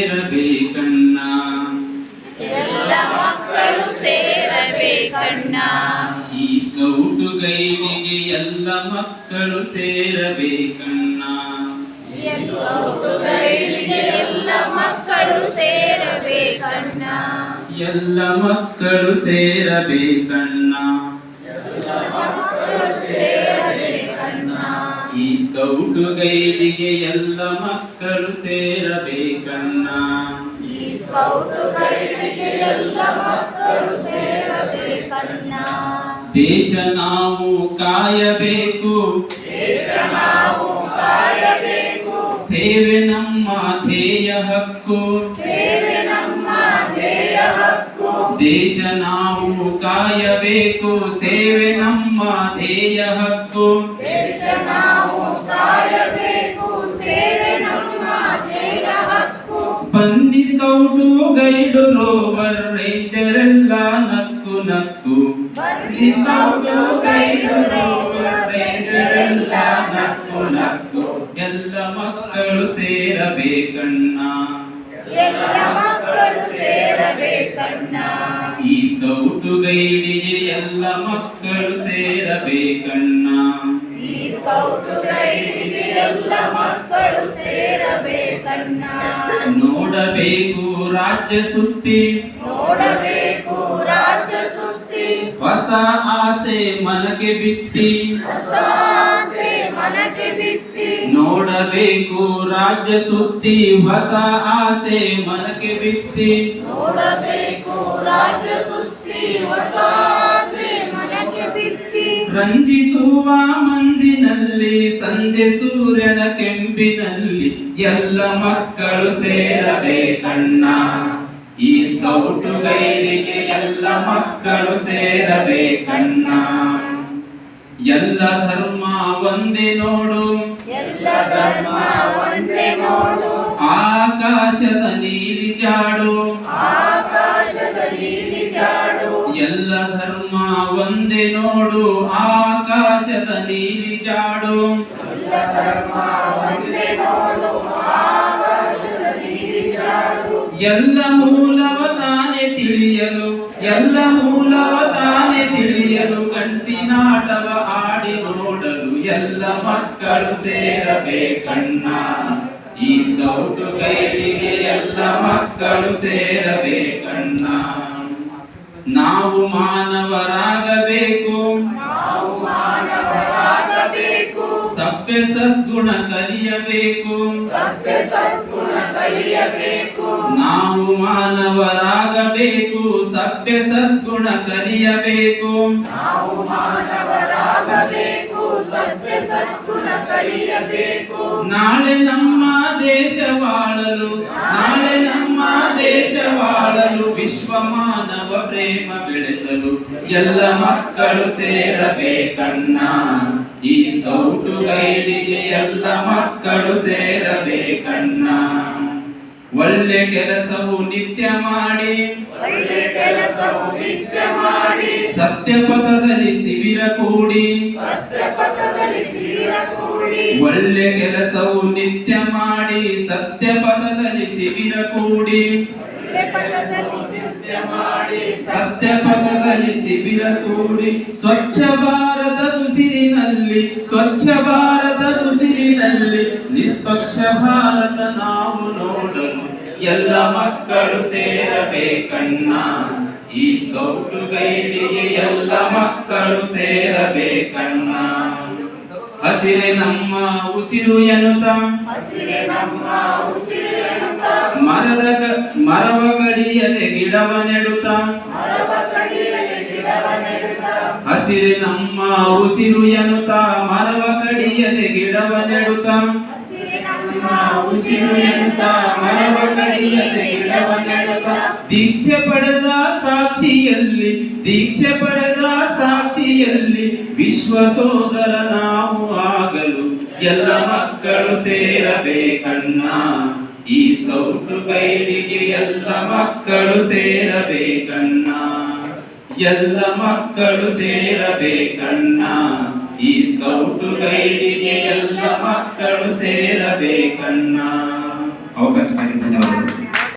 ಸೇರಬೇಕಣ್ಣ ಎಲ್ಲ ಮಕ್ಕಳು ಸೇರಬೇಕಣ್ಣ. ಈ ಸ್ಕೌಟ್ ಗೈಡಿಗೆ ಎಲ್ಲ ಮಕ್ಕಳು ಸೇರಬೇಕಣ್ಣ. ಎಲ್ಲ ಮಕ್ಕಳು ಸೇರಬೇಕಣ್ಣ. ಎಲ್ಲ ಮಕ್ಕಳು ಸೇರಬೇಕಣ್ಣ. ಈ ಸ್ಕೌಟ್ ಗೈಡಿಗೆ ಎಲ್ಲ ಮಕ್ಕಳು ಸೇರಬೇಕಣ್ಣ. ಈ ಸ್ಕೌಟ್ ಗೈಡಿಗೆ ಎಲ್ಲ ಮಕ್ಕಳು ಸೇರಬೇಕಣ್ಣ. ದೇಶ ನಾವು ಕಾಯಬೇಕು. ದೇಶ ನಾವು ಕಾಯಬೇಕು. ಸೇವೆ ನಮ್ಮ ಧ್ಯೇಯ ಹಕ್ಕು. ಸೇವೆ ನಮ್ಮ ಧ್ಯೇಯ ಹಕ್ಕು. ದೇಶ ನಾವು ಕಾಯಬೇಕು ಸೇವೆ ನಮ್ಮ ಧ್ಯೇಯ ಹಕ್ಕು. ದೇಶ ನಾವು ಕಾಯಬೇಕು ಸೇವೆ ನಮ್ಮ ಧ್ಯೇಯ ಹಕ್ಕು. ಬನ್ನಿ ಸ್ಕೌಟು ಗೈಡು ರೋವರ್ ರೇಂಜರ್ ಎಲ್ಲ ನಕ್ಕು ನಕ್ಕು. ಬನ್ನಿ ಸ್ಕೌಟು ಗೈಡು ರೋವರ್ ರೇಂಜರ್ ಎಲ್ಲ ನಕ್ಕು ನಕ್ಕು. ಎಲ್ಲ ಮಕ್ಕಳು ಸೇರಬೇಕಣ್ಣ. ಎಲ್ಲ ಮಕ್ಕಳು ಸೇರಬೇಕಣ್ಣ ಈ ಸ್ಕೌಟುಗೈಡಿಗೆ ಎಲ್ಲ ಮಕ್ಕಳು ಸೇರಬೇಕಣ್ಣ ಈ ಸ್ಕೌಟ್ ಎಲ್ಲ ಮಕ್ಕಳು ಸೇರಬೇಕಣ್ಣ ನೋಡಬೇಕು ರಾಜ್ಯ ಸುತ್ತಿ. ನೋಡಬೇಕು ರಾಜ್ಯ ಸುತ್ತಿ. ಹೊಸ ಆಸೆ ಮನಗೆ ಬಿತ್ತಿ. ಹೊಸ ಆಸೆ ಮನಕ್ಕೆ ಬಿತ್ತಿ. ನೋಡಬೇಕು ರಾಜ್ಯ ಸುತ್ತಿ ಹೊಸ ಆಸೆ ಮನಕ್ಕೆ ಬಿತ್ತಿ. ನೋಡಬೇಕು ರಾಜ್ಯ ಸುತ್ತಿ ಹೊಸ ಆಸೆ ಮನಕ್ಕೆ ಬಿತ್ತಿ. ರಂಜಿಸುವ ಮಂಜಿನಲ್ಲಿ ಸಂಜೆ ಸೂರ್ಯನ ಕೆಂಪಿನಲ್ಲಿ ಎಲ್ಲ ಮಕ್ಕಳು ಸೇರಬೇಕಣ್ಣ ಈ ಸ್ಕೌಟು ಗೈಡಿಗೆ ಎಲ್ಲ ಮಕ್ಕಳು ಸೇರಬೇಕಣ್ಣ ಎಲ್ಲ ಧರ್ಮ ಒಂದೇ ನೋಡು. ಧರ್ಮ ಒಂದೇ ನೋಡು. ಆಕಾಶದ ನೀಲಿ ಜಾಡು. ಆಕಾಶದ ನೀಲಿ ಜಾಡು. ಎಲ್ಲ ಧರ್ಮ ಒಂದೇ ನೋಡು. ಆಕಾಶದ ನೀಲಿ ಜಾಡು. ಎಲ್ಲ ಧರ್ಮ ಒಂದೇ ನೋಡು. ಆಕಾಶದ ನೀಲಿ ಜಾಡು. ಎಲ್ಲ ಮೂಲವ ತಾನೆ ತಿಳಿಯಲು ಎಲ್ಲ ಮೂಲವ ತಾನೆ ತಿಳಿಯಲು ಕಂಟಿನಾಟವ ಆಡಿ ನೋಡಲು. ಎಲ್ಲ ಮಕ್ಕಳು ಸೇರಬೇಕಣ್ಣ. ಈ ಸೌಟು ಕೈಲಿಗೆ ಎಲ್ಲ ಮಕ್ಕಳು ಸೇರಬೇಕಣ್ಣ. ನಾವು ಮಾನವರಾಗಬೇಕು. ನಾವು ಮಾನವರಾಗಬೇಕು. ಸಭ್ಯ ಸದ್ಗುಣ ಕಲಿಯಬೇಕು. ಸಭ್ಯ ಸದ್ಗುಣ ಕಲಿಯಬೇಕು. ನಾವು ಮಾನವರಾಗಬೇಕು. ಸಭ್ಯ ಸದ್ಗುಣ ಕಲಿಯಬೇಕು. ನಾವು ಮಾನವರಾಗಬೇಕು. ಸಭ್ಯ ಸದ್ಗುಣ ಕಲಿಯಬೇಕು ನಾಳೆ ನಮ್ಮ ದೇಶವಾಳಲು ನಾಳೆ ನಮ್ಮ ದೇಶವಾಳಲು ವಿಶ್ವ ಮಾನವ ಪ್ರೇಮ ಬೆಳೆಸಲು ಎಲ್ಲ ಮಕ್ಕಳು ಸೇರಬೇಕಣ್ಣ. ಈ ಸೌಟು ಗೈಡಿಗೆ ಎಲ್ಲ ಮಕ್ಕಳು ಸೇರಬೇಕಣ್ಣ. ಒಳ್ಳೆ ಕೆಲಸವು ನಿತ್ಯ ಮಾಡಿ. ಒಳ್ಳೆ ಕೆಲಸವು ನಿತ್ಯ ಮಾಡಿ. ಸತ್ಯ ಪಥದಲ್ಲಿ ಶಿಬಿರ ಕೂಡಿ. ಸತ್ಯ ಪಥದಲ್ಲಿ ಶಿಬಿರ ಕೂಡಿ. ಒಳ್ಳೆ ಕೆಲಸವು ನಿತ್ಯ ಮಾಡಿ. ಸತ್ಯ ಪಥದಲ್ಲಿ ಶಿಬಿರ ಕೂಡಿ. ಸತ್ಯ ಪದದಲ್ಲಿ ಶಿಬಿರ ಕೂಡಿ ಸ್ವಚ್ಛ ಭಾರತ ಉಸಿರಿನಲ್ಲಿ ಸ್ವಚ್ಛ ಭಾರತ ಉಸಿರಿನಲ್ಲಿ ನಿಷ್ಪಕ್ಷ ಭಾರತ ನಾವು ನೋಡಲು ಎಲ್ಲ ಮಕ್ಕಳು ಸೇರಬೇಕಣ್ಣ. ಈ ಸ್ಕೌಟು ಗೈಡಿಗೆ ಎಲ್ಲ ಮಕ್ಕಳು ಸೇರಬೇಕಣ್ಣ. ಹಸಿರೆ ನಮ್ಮ ಉಸಿರು ಎನ್ನುತ್ತ? ಹಸಿರೆ ನಮ್ಮ ಉಸಿರು ಮರದ ಮರವ ಕಡಿಯದೆ ಗಿಡವ ನೆಡುತ್ತ. ಹಸಿರೆ ನಮ್ಮ ಉಸಿರು ಎನ್ನುತ್ತ. ಮರವ ಕಡಿಯದೆ ಗಿಡವ ನೆಡುತ್ತ. ಉಸಿರು ಎನ್ನುತ್ತ ಮರವ ಕಡಿಯದೆ ಗಿಡವ ನೆಡುತ್ತ. ದೀಕ್ಷೆ ಪಡೆದ ಸಾಕ್ಷಿಯಲ್ಲಿ, ದೀಕ್ಷೆ ಪಡೆದ ಸಾಕ್ಷಿಯಲ್ಲಿ ವಿಶ್ವ ಸೋದರ ನಾವು ಆಗಲು ಎಲ್ಲ ಮಕ್ಕಳು ಸೇರಬೇಕಣ್ಣ. ಈ ಸೌಟು ಕೈಲಿಗೆ ಎಲ್ಲ ಮಕ್ಕಳು ಸೇರಬೇಕಣ್ಣ. ಎಲ್ಲ ಮಕ್ಕಳು ಸೇರಬೇಕಣ್ಣ. ಈ ಸೌಟು ಗೈಡಿಗೆ ಎಲ್ಲ ಮಕ್ಕಳು ಸೇರಬೇಕಣ್ಣ. ಅವಕಾಶ ಧನ್ಯವಾದಗಳು